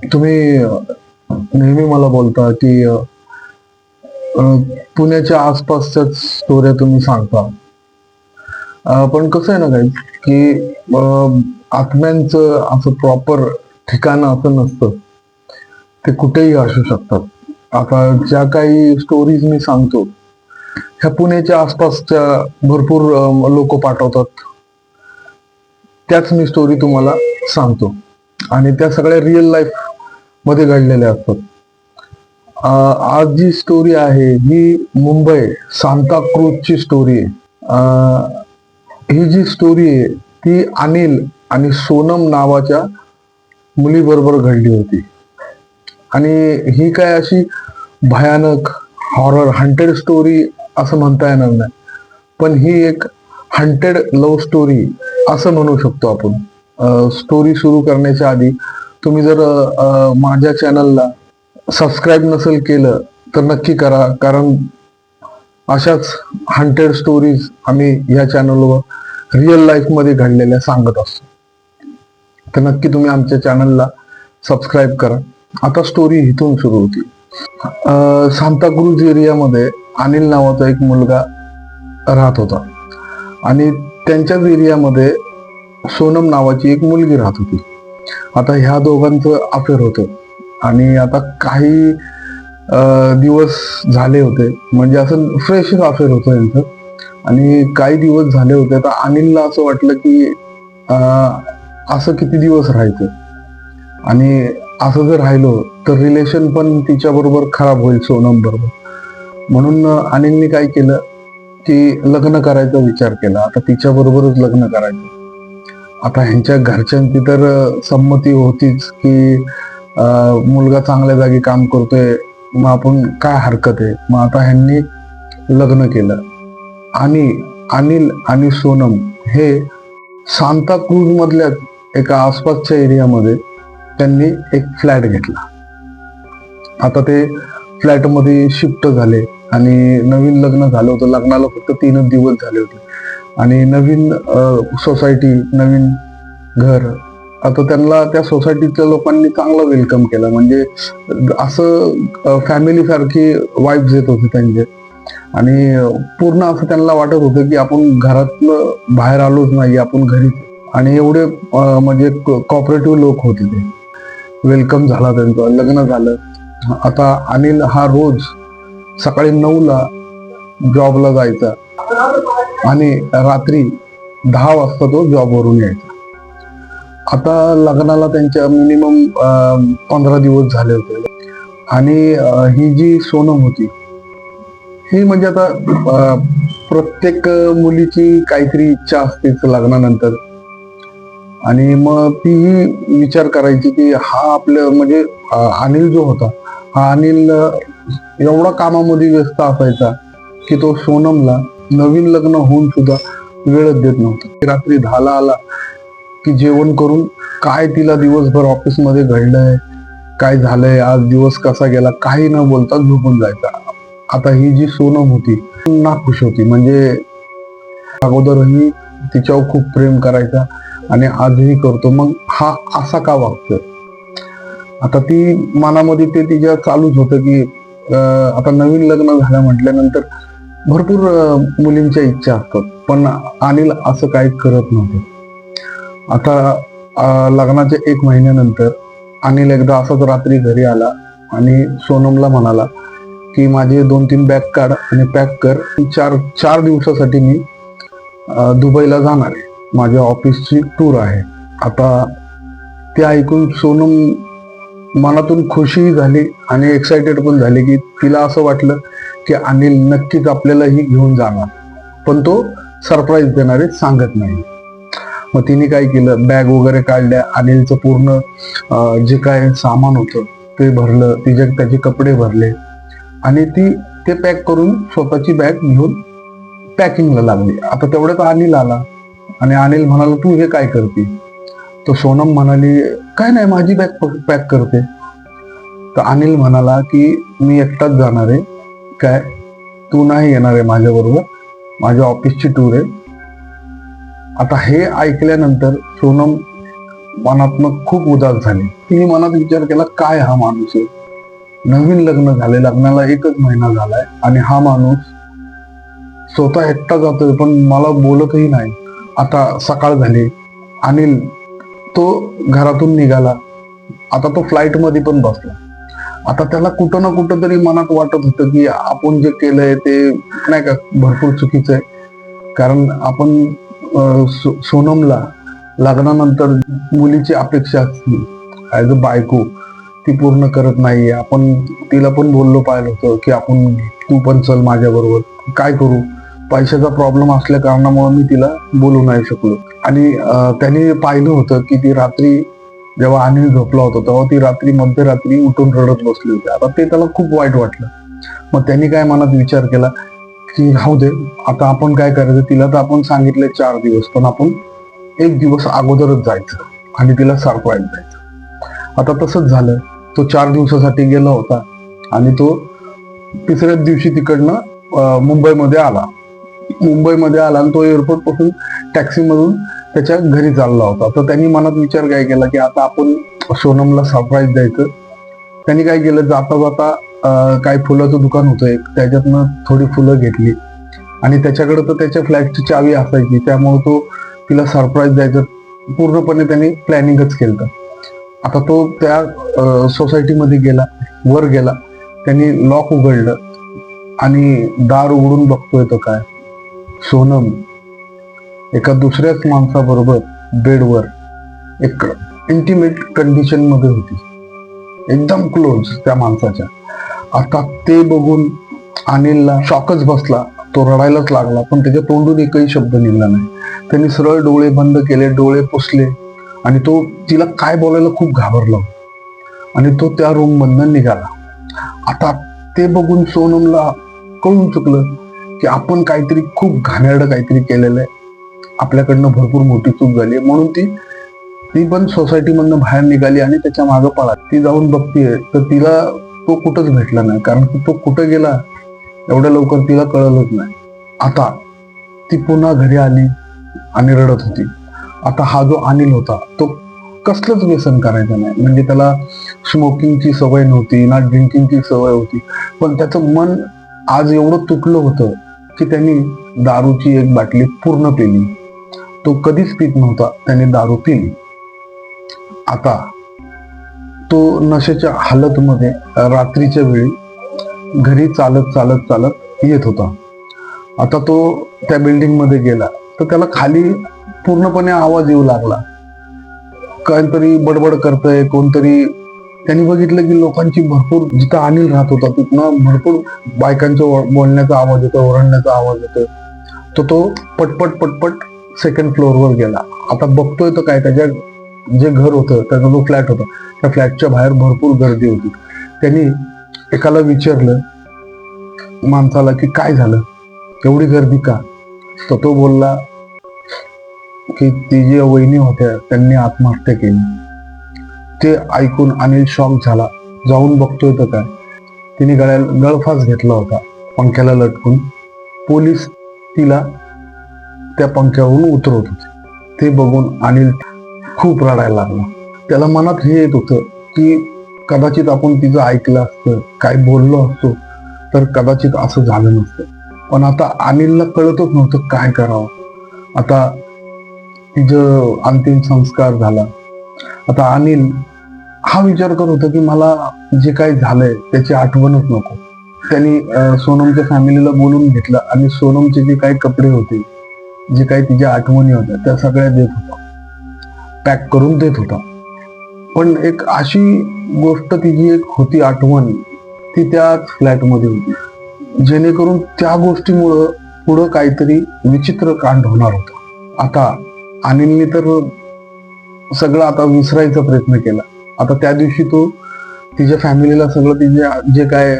तुम्ही नेहमी मला बोलता की पुण्याच्या आसपासच्याच स्टोऱ्या तुम्ही सांगता. पण कसं आहे ना काही की आत्म्यांचं असं प्रॉपर ठिकाण असं नसतं. ते कुठेही असू शकतात. आता ज्या काही स्टोरीज मी सांगतो ह्या पुण्याच्या आसपासच्या भरपूर लोक पाठवतात. त्याच मी स्टोरी तुम्हाला सांगतो. आणि त्या सगळ्या रिअल लाईफ मध्ये घडलेल्या असतात. आज जी स्टोरी आहे ही मुंबई सांताक्रूजची स्टोरी आहे. ही जी स्टोरी आहे ती अनिल आणि सोनम नावाच्या मुलीबरोबर घडली होती. आणि ही काय अशी भयानक हॉरर हंटेड स्टोरी असं म्हणता येणार नाही. पण ही एक हंटेड लव्ह स्टोरी असं म्हणू शकतो आपण. स्टोरी सुरू करण्याच्या आधी तुम्ही जर माझ्या चॅनलला सबस्क्राईब नसेल केलं तर नक्की करा. कारण अशाच हंटेड स्टोरीज आम्ही या चॅनलवर रिअल लाईफमध्ये घडलेल्या सांगत असतो. तर नक्की तुम्ही आमच्या चॅनलला सबस्क्राईब करा. आता स्टोरी इथून सुरू होती. सांताक्रूज एरियामध्ये अनिल नावाचा एक मुलगा राहत होता. आणि त्यांच्याच एरियामध्ये सोनम नावाची एक मुलगी राहत होती. आता ह्या दोघांचं अफेअर होतं. आणि आता काही दिवस झाले होते. म्हणजे असं फ्रेश अफेअर होतं यांचं. आणि काही दिवस झाले होते. आता अनिलला असं वाटलं की असं किती दिवस राहायचं? आणि असं जर राहिलो तर रिलेशन पण तिच्या बरोबर खराब होईल सोनम बरोबर. म्हणून अनिलने काय केलं की लग्न करायचा विचार केला. आता तिच्या बरोबरच लग्न करायचं. आता ह्यांच्या घरच्यांची तर संमती होतीच की अं, मुलगा चांगल्या जागी काम करतोय मग आपण काय हरकत आहे? मग आता ह्यांनी लग्न केलं. आणि अनिल आणि सोनम हे सांताक्रूज मधल्या एका आसपासच्या एरियामध्ये त्यांनी एक फ्लॅट घेतला. आता ते फ्लॅटमध्ये शिफ्ट झाले आणि नवीन लग्न झालं होतं. लग्नाला फक्त तीनच दिवस झाले होते. आणि नवीन सोसायटी नवीन घर. आता त्यांना त्या सोसायटीच्या लोकांनी चांगलं वेलकम केलं. म्हणजे असं फॅमिली सारखी वाईफ येत होते त्यांचे. आणि पूर्ण असं त्यांना वाटत होतं की आपण घरातनं बाहेर आलोच नाही आपण घरी. आणि एवढे म्हणजे कॉपरेटिव्ह लोक होते ते. वेलकम झाला त्यांचं लग्न झालं. आता अनिल हा रोज सकाळी नऊला जॉबला जायचा. आणि रात्री दहा वाजता तो जॉबवरून यायचा. आता लग्नाला त्यांच्या मिनिमम पंधरा दिवस झाले होते. आणि ही जी सोनम होती ही म्हणजे आता प्रत्येक मुलीची काहीतरी इच्छा असतेच लग्नानंतर. आणि मग तीही विचार करायची की हा आपलं म्हणजे अनिल जो होता हा अनिल एवढा कामामध्ये व्यस्त असायचा की तो सोनमला नवीन लग्न होऊन सुद्धा वेळच देत नव्हतं. रात्री दहाला आला की जेवण करून काय तिला दिवसभर ऑफिसमध्ये घडलंय काय झालंय आज दिवस कसा गेला काही न बोलता झोपून जायचा. आता ही जी सोनम होती ना खुश होती. म्हणजे अगोदरही तिच्यावर खूप प्रेम करायचा आणि आजही करतो. मग हा असा का वागतोय? आता ती मनामध्ये ते तिच्या चालूच होतं की आता नवीन लग्न झालं म्हटल्यानंतर भरपूर मुलींच्या इच्छा असतात. पण अनिल असं काही करत नव्हतं. आता लग्नाच्या एक महिन्यानंतर अनिल एकदा असाच रात्री घरी आला आणि सोनमला म्हणाला की माझे दोन तीन बॅग काढ आणि पॅक कर. चार चार दिवसासाठी मी दुबईला जाणार आहे. माझ्या ऑफिसची टूर आहे. आता ते ऐकून सोनम मनातून खुशी झाली आणि एक्साइटेड पण झाली की तिला असं वाटलं की अनिल नक्कीच आपल्यालाही घेऊन जाणार. पण तो सरप्राईज देणारे सांगत नाही. मग तिने काय केलं? बॅग वगैरे काढल्या. अनिलचं पूर्ण जे काय सामान होतं ते भरलं. तिचे त्याचे कपडे भरले. आणि ती ते पॅक करून स्वतःची बॅग घेऊन पॅकिंगला लागली. आता तेवढ्यात अनिल आला. आणि अनिल म्हणाला तू हे काय करते? तर सोनम म्हणाली काय नाही माझी बॅग पॅक करते. तर अनिल म्हणाला की मी एकटाच जाणार आहे. काय? तू नाही येणार आहे माझ्याबरोबर. माझ्या ऑफिसची टूर आहे. आता हे ऐकल्यानंतर सोनम मनातनं खूप उदास झाली. तिने मनात विचार केला काय हा माणूस आहे? नवीन लग्न झाले लग्नाला एकच महिना झालाय आणि हा माणूस स्वतः एकटा जातोय पण मला बोलतही नाही. आता सकाळ झाली अनिल तो घरातून निघाला. आता तो फ्लाईटमध्ये पण बसला. आता त्याला कुठं ना कुठं तरी मनात वाटत होतं की आपण जे केलंय ते नाही का भरपूर चुकीचं आहे. कारण आपण सो- सोनमला लग्नानंतर मुलीची अपेक्षा असते. ॲज अ बायको ती पूर्ण करत नाहीये. आपण तिला पण बोललो पाहिलं होतं की आपण तू पण चल माझ्याबरोबर. काय करू? पैशाचा प्रॉब्लेम असल्या कारणामुळे मी तिला बोलू नाही शकलो. आणि त्याने पाहिलं होतं की ती रात्री जेव्हा अनिल झोपला होता तेव्हा ती रात्री मध्यरात्री उठून रडत बसली होती. आता ते त्याला खूप वाईट वाटलं. मग त्यांनी काय मनात विचार केला की राहू दे आता आपण काय करायचं? तिला तर आपण सांगितले चार दिवस पण आपण एक दिवस अगोदरच जायचं आणि तिला सरप्राईज द्यायचं. आता तसंच झालं. तो चार दिवसासाठी गेला होता आणि तो तिसऱ्याच दिवशी तिकडनं मुंबईमध्ये आला. मुंबईमध्ये आला आणि तो एअरपोर्टपासून टॅक्सीमधून त्याच्या घरी चालला होता. तर त्यांनी मनात विचार काय केला की आता आपण सोनमला सरप्राईज द्यायचं. त्यांनी काय केलं जाता जाता अं, काय फुलाचं दुकान होतं एक. त्याच्यातनं थोडी फुलं घेतली. आणि त्याच्याकडे तर त्याच्या फ्लॅटची चावी असायची. त्यामुळे तो तिला सरप्राईज द्यायचं. पूर्णपणे त्यांनी प्लॅनिंगच केलं आता तो त्या सोसायटीमध्ये गेला वर गेला. त्यांनी लॉक उघडलं. आणि दार उघडून बघतोय तो काय? सोनम. एका दुसऱ्याच माणसाबरोबर बेडवर एक इंटिमेट कंडिशनमध्ये होती. एकदम क्लोज त्या माणसाच्या. आता ते बघून अनिलला शॉकच बसला. तो रडायलाच लागला पण त्याच्या तोंडून एकही शब्द निघाला नाही. त्यांनी सरळ डोळे बंद केले डोळे पुसले आणि तो तिला काय बोलायला खूप घाबरला आणि तो त्या रूममधनं निघाला. आता ते बघून सोनमला कळून चुकलं की आपण काहीतरी खूप घाणेरडं काहीतरी केलेलं आहे. आपल्याकडनं भरपूर मोठी चूक झाली म्हणून ती ती पण सोसायटी मधनं बाहेर निघाली आणि त्याच्या मागं पळा ती जाऊन बघतीये तर तिला तो कुठंच भेटला नाही. कारण की तो कुठं गेला एवढ्या लवकर तिला कळलंच नाही. आता ती पुन्हा घरी आली आणि रडत होती. आता हा जो अनिल होता तो कसलंच व्यसन करायचं नाही. म्हणजे त्याला स्मोकिंगची सवय नव्हती ना ड्रिंकिंगची सवय होती. पण त्याचं मन आज एवढं तुटलं होतं की त्यांनी दारूची एक बाटली पूर्ण पिली तो कधीच पीत नव्हता त्याने दारू पिली. आता तो नशेच्या हालतमध्ये रात्रीच्या वेळी घरी चालत चालत चालत येत होता. आता तो त्या बिल्डिंगमध्ये गेला. तर त्याला खाली पूर्णपणे आवाज येऊ लागला. काहीतरी बडबड करतंय कोणतरी त्यांनी बघितलं की लोकांची भरपूर जिथं अनिल राहत होता तिथनं भरपूर बायकांचा बोलण्याचा आवाज येतो ओरडण्याचा आवाज येतो तर तो पटपट पटपट सेकंड फ्लोअरवर गेला. आता बघतोय तर काय त्याच्या जे घर होतं त्याचा जो फ्लॅट होता त्या फ्लॅटच्या बाहेर भरपूर गर्दी होती. त्यांनी एकाला विचारलं माणसाला की काय झालं? एवढी गर्दी का? तर तो बोलला की ती जी वहिनी होत्या त्यांनी आत्महत्या केली. ते ऐकून अनिल शॉक झाला. जाऊन बघतोय तर काय. तिने गळ्या गळफास घेतला होता पंख्याला लटकून. पोलीस तिला त्या पंख्यावरून उतरवत होते. ते बघून अनिल खूप रडायला लागला. त्याला मनात हे येत होतं की कदाचित आपण तिचं ऐकलं असतं काय बोललो असतो तर कदाचित असं झालं नसतं. पण आता अनिलला कळतच नव्हतं काय करावं. आता तिचं अंतिम संस्कार झाला. आता अनिल हा विचार करत होता की मला जे काय झालंय त्याची आठवणच नको. त्यांनी सोनमच्या फॅमिलीला बोलून घेतलं आणि सोनमचे जे काही कपडे होते जे काही तिच्या आठवणी होत्या त्या सगळ्या देत होता. पॅक करून देत होता. पण एक अशी गोष्ट तिची एक होती आठवण ती त्याच फ्लॅटमध्ये होती. जेणेकरून त्या गोष्टीमुळं पुढं काहीतरी विचित्र कांड होणार होतं. आता अनिलने तर सगळं आता विसरायचा प्रयत्न केला. आता त्या दिवशी तो तिच्या फॅमिलीला सगळं तिचे जे काय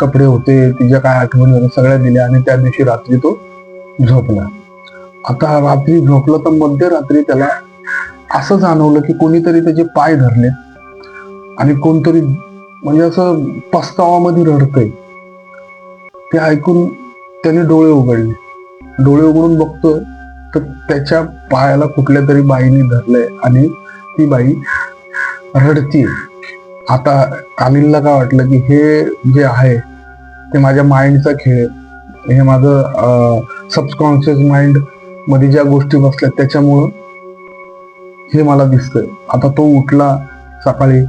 कपडे होते तिच्या काय आठवणी होत्या सगळ्या दिल्या आणि त्या दिवशी रात्री तो झोपला. आता रात्री झोपलं तर मध्यरात्री त्याला असं जाणवलं की कोणीतरी त्याचे पाय धरले आणि कोणतरी म्हणजे असं पस्तावामध्ये रडतंय. ते ऐकून त्याने डोळे उघडले. डोळे उघडून बघतोय तर त्याच्या पायाला कुठल्या तरी बाईने धरलंय आणि ती बाई रडती आता अनिलला काय वाटलं की हे जे आहे ते माझ्या माइंडचा खेळ आहे. हे माझं सबकॉन्शियस माइंड मध्ये ज्या गोष्टी बसल्या त्याच्यामुळं हे मला दिसतंय. आता तो उठला सकाळी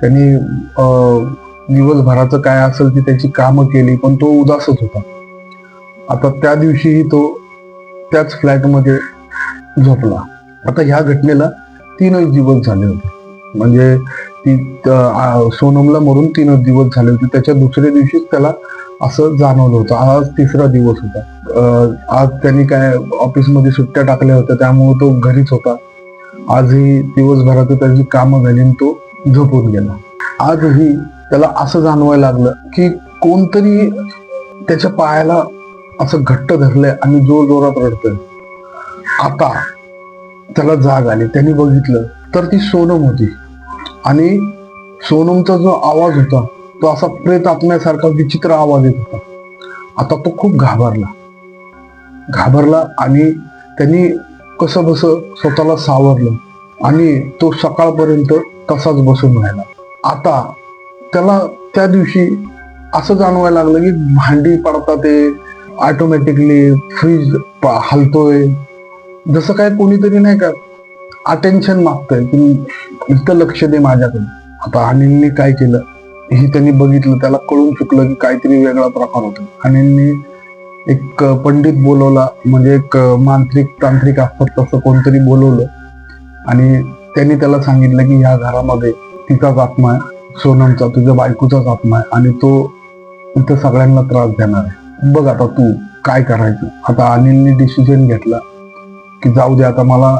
त्यांनी अं, दिवसभराचं काय असेल ती त्याची कामं केली पण तो उदासच होता. आता त्या दिवशीही तो त्याच फ्लॅटमध्ये झोपला. आता ह्या घटनेला तीनच दिवस झाले होते. म्हणजे ती सोनमला मरून तीनच दिवस झाले होते. त्याच्या दुसऱ्या दिवशीच त्याला असं जाणवलं होतं. आज तिसरा दिवस होता. आज त्यांनी काय ऑफिसमध्ये सुट्ट्या टाकल्या होत्या त्यामुळे तो घरीच होता. आजही दिवसभरात त्याची कामं झाली आणि तो झोपून गेला. आजही त्याला असं जाणवायला लागलं की कोणतरी त्याच्या पायाला असं घट्ट धरलंय आणि जोर जोरात रडतोय. आता त्याला जाग आली. त्यांनी बघितलं तर ती सोनम होती. आणि सोनमचा जो आवाज होता तो असा प्रेत आत्म्यासारखा विचित्र आवाज येत होता. आता तो खूप घाबरला. घाबरला आणि त्यांनी कसं बस स्वतःला सावरलं आणि तो सकाळपर्यंत तसाच बसून राहिला. आता त्याला त्या दिवशी असं जाणवायला लागलं की भांडी पडतात ते ऑटोमॅटिकली फ्रीज हलतोय. जसं काय कोणीतरी नाही का अटेन्शन मागतंय की इथं लक्ष दे माझ्याकडे. आता अनिलने काय केलं हे त्यांनी बघितलं त्याला कळून चुकलं की काहीतरी वेगळा प्रकार होता. अनिलने एक पंडित बोलवला म्हणजे एक मांत्रिक तांत्रिक असतात तसं कोणतरी बोलवलं. आणि त्यांनी त्याला सांगितलं की ह्या घरामध्ये तिचाच आत्मा आहे सोनमचा तुझ्या बायकोचाच आत्मा आहे आणि तो इथं सगळ्यांना त्रास देणार आहे. बघ आता तू काय करायचं? आता अनिलने डिसिजन घेतला की जाऊ दे आता मला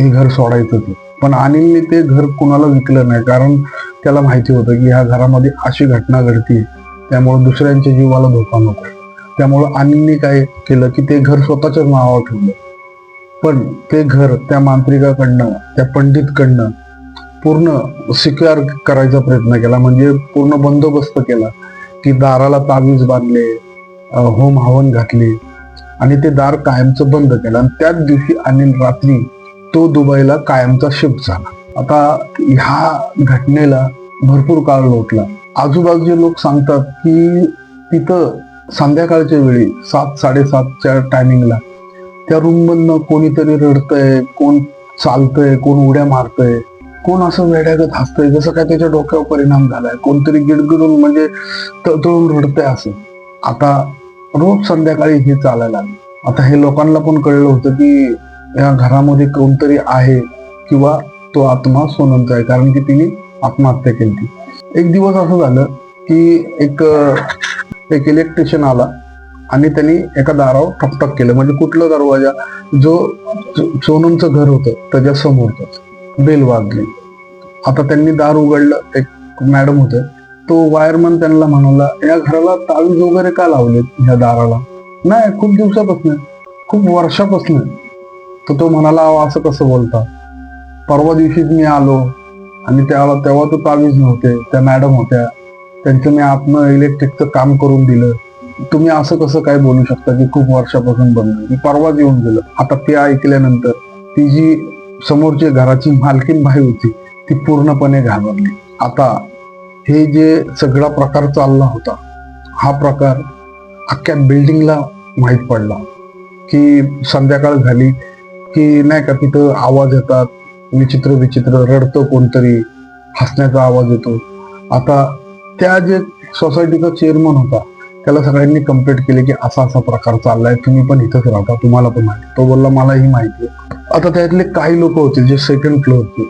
हे घर सोडायचं ते पण अनिलने ते घर कुणाला विकलं नाही कारण त्याला माहिती होतं की ह्या घरामध्ये अशी घटना घडते त्यामुळे दुसऱ्यांच्या जीवाला धोका नको. त्यामुळं अनिलने काय केलं की ते घर स्वतःच्याच नावावर ठेवलं. पण ते घर त्या मांत्रिकाकडनं त्या पंडितकडनं पूर्ण सिक्युअर करायचा प्रयत्न केला. म्हणजे पूर्ण बंदोबस्त केला की दाराला तावीज बांधले होम हवन घातले आणि ते दार कायमचं बंद केलं. आणि त्याच दिवशी अनिल रात्री तो दुबईला कायमचा शिफ्ट झाला. आता ह्या घटनेला भरपूर काळ लोटला. आजूबाजूचे लोक सांगतात की तिथं संध्याकाळच्या वेळी सात साडेसातच्या टायमिंगला त्या रूममधनं कोणीतरी रडतंय कोण चालतंय कोण उड्या मारतंय कोण असं वेड्यागत हसतंय जसं काय त्याच्या डोक्यावर परिणाम झालाय. कोणतरी गिडगिडून म्हणजे तळतळून रडतंय असं. आता रोज संध्याकाळी हे चालायला लागलं. आता हे लोकांना पण कळलं होतं की या घरामध्ये कोणतरी आहे किंवा तो आत्मा सोनमचा आहे कारण की तिने आत्महत्या केली एक दिवस असं झालं की एक एक इलेक्ट्रिशियन आला आणि त्यांनी एका दारावर ठकठक केलं. म्हणजे कुठला दरवाजा? जो सोनमचं घर होतं त्याच्या समोरच बेल वाजली. आता त्यांनी दार उघडलं. एक मॅडम होते. तो वायरमन त्यांना म्हणाला या घराला तावीज वगैरे का लावलेत या दाराला? नाही खूप दिवसापासून. खूप वर्षापासून. तर तो म्हणाला "अहो, असं कसं बोलता? परवा दिवशीच मी आलो आणि त्याला तेव्हा तो तावीज नव्हते. त्या मॅडम होत्या. त्यांचं मी आतनं इलेक्ट्रिकचं काम करून दिलं. तुम्ही असं कसं काय बोलू शकता की खूप वर्षापासून बंद? मी परवाच येऊन गेलो. आता ते ऐकल्यानंतर ती जी समोरची घराची मालकीन बाई होती ती पूर्णपणे घाबरली. आता हे जे सगळा प्रकार चालला होता हा प्रकार अख्ख्या बिल्डिंगला माहीत पडला. की संध्याकाळ झाली की नाही का तिथं आवाज येतात विचित्र विचित्र रडतं कोणतरी हसण्याचा आवाज येतो. आता त्या जे सोसायटीचा चेअरमन होता त्याला सगळ्यांनी कंप्लेंट केली की असा असा प्रकार चाललाय तुम्ही पण इथंच राहता तुम्हाला पण माहिती. तो बोलला मला ही माहिती आहे. आता त्यातले काही लोक होते जे सेकंड फ्लोअरचे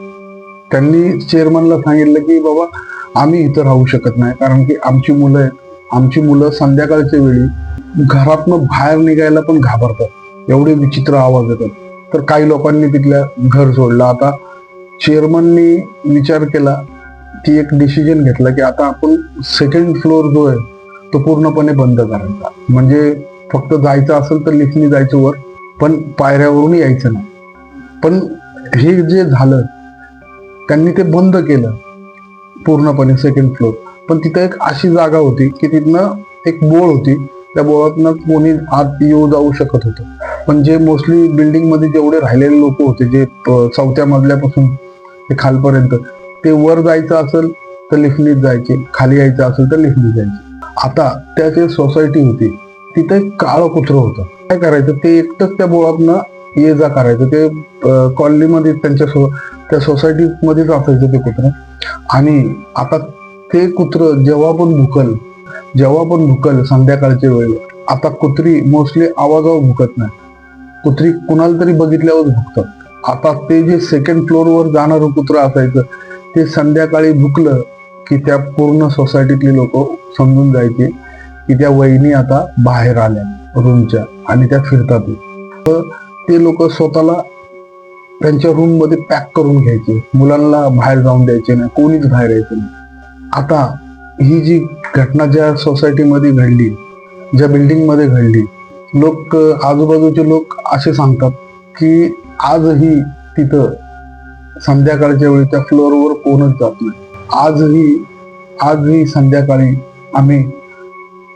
त्यांनी चेअरमनला सांगितलं की बाबा आम्ही इथं राहू शकत नाही कारण की आमची मुलं आहेत. आमची मुलं संध्याकाळच्या वेळी घरातनं बाहेर निघायला पण घाबरतात. एवढे विचित्र आवाज येतात. तर काही लोकांनी तिथल्या घर सोडलं. आता चेअरमननी विचार केला ती एक डिसिजन घेतला की आता आपण सेकंड फ्लोअर जो आहे तो पूर्णपणे बंद करायचा. म्हणजे फक्त जायचं असेल तर लिफ्टनी जायचं वर पण पायऱ्यावरून यायचं नाही. पण हे जे झालं त्यांनी ते बंद केलं पूर्णपणे सेकंड फ्लोअर पण तिथं एक अशी जागा होती की तिथनं एक बोळ होती. त्या बोळातनं कोणी आत येऊ जाऊ शकत होतं. पण जे मोस्टली बिल्डिंगमध्ये जेवढे राहिलेले लोक होते जे चौथ्या मजल्यापासून ते खालपर्यंत ते वर जायचं असेल तर लिफ्टनीच जायचे खाली यायचं असेल तर लिफ्टनीच जायचे. आता त्याची सोसायटी होती तिथे काळं कुत्र होतं. काय करायचं ते एकटंच त्या बोळातनं ये जा करायचं. ते कॉलनीमध्ये त्यांच्या सो त्या सोसायटी मध्येच असायचं ते कुत्र. आणि आता ते कुत्र जेव्हा पण भुकल जेव्हा पण भुकल संध्याकाळच्या वेळी आता कुत्री मोस्टली आवाजावर भुकत नाही. कुत्री कुणाला तरी बघितल्यावर भुकतात आता ते जे सेकंड फ्लोअरवर जाणारं कुत्र असायचं ते संध्याकाळी भुकलं की त्या पूर्ण सोसायटीतले लोक समजून जायचे की त्या वहिनी आता बाहेर आल्या रूमच्या आणि त्या फिरतात. तर ते लोक स्वतःला त्यांच्या रूममध्ये पॅक करून घ्यायचे. मुलांना बाहेर जाऊन द्यायचे नाही कोणीच बाहेर यायचं नाही. आता ही जी घटना ज्या सोसायटीमध्ये घडली ज्या बिल्डिंगमध्ये घडली लोक आजूबाजूचे लोक असे सांगतात की आजही तिथं संध्याकाळच्या वेळी त्या फ्लोअरवर कोणच जात नाही. आजही आजही संध्याकाळी आम्ही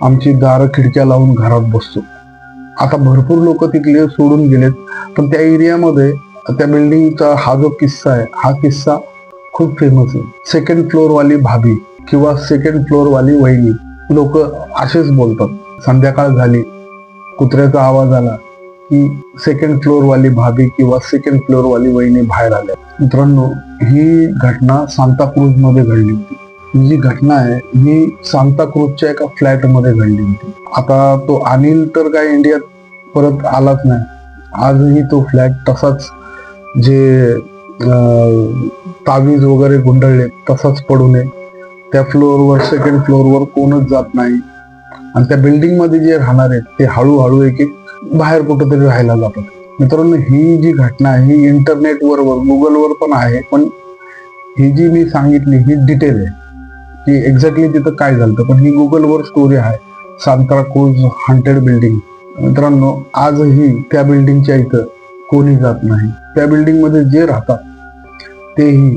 आमची दारं खिडक्या लावून घरात बसतो. आता भरपूर लोक तिथले सोडून गेलेत पण त्या एरियामध्ये त्या बिल्डिंगचा हा जो किस्सा आहे हा किस्सा खूप फेमस आहे. सेकंड फ्लोअरवाली भाभी किंवा सेकंड फ्लोअर वाली वहिनी लोक असेच बोलतात. संध्याकाळ झाली कुत्र्याचा आवाज आला की सेकंड फ्लोअर वाली भाभी किंवा सेकंड फ्लोअर वाली वहिनी बाहेर आल्या. मित्रांनो ही घटना सांताक्रूजमध्ये घडली होती. ही जी घटना आहे ही सांताक्रूजच्या एका फ्लॅटमध्ये घडली होती. आता तो अनिल तर काय इंडियात परत आलाच नाही. आजही तो फ्लॅट तसाच जे तावीज वगैरे गुंडळले तसाच पडू नये. त्या फ्लोअरवर सेकंड फ्लोअरवर कोणच जात नाही. आणि त्या बिल्डिंगमध्ये जे राहणार आहेत ते हळूहळू एक एक बाहेर कुठेतरी राहायला जातात. मित्रांनो ही जी घटना आहे ही इंटरनेटवर गुगलवर पण आहे पण ही जी मी सांगितली ही डिटेल आहे की एक्झॅक्टली तिथं काय झालं पण ही गुगलवर स्टोरी आहे सांताक्रूज हंटेड बिल्डिंग मित्रांनो आजही त्या बिल्डिंगच्या इथं कोणी जात नाही. त्या बिल्डिंगमध्ये जे राहतात तेही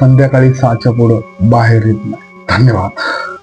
संध्याकाळी सहाच्या पुढं बाहेर येत नाही. धन्यवाद.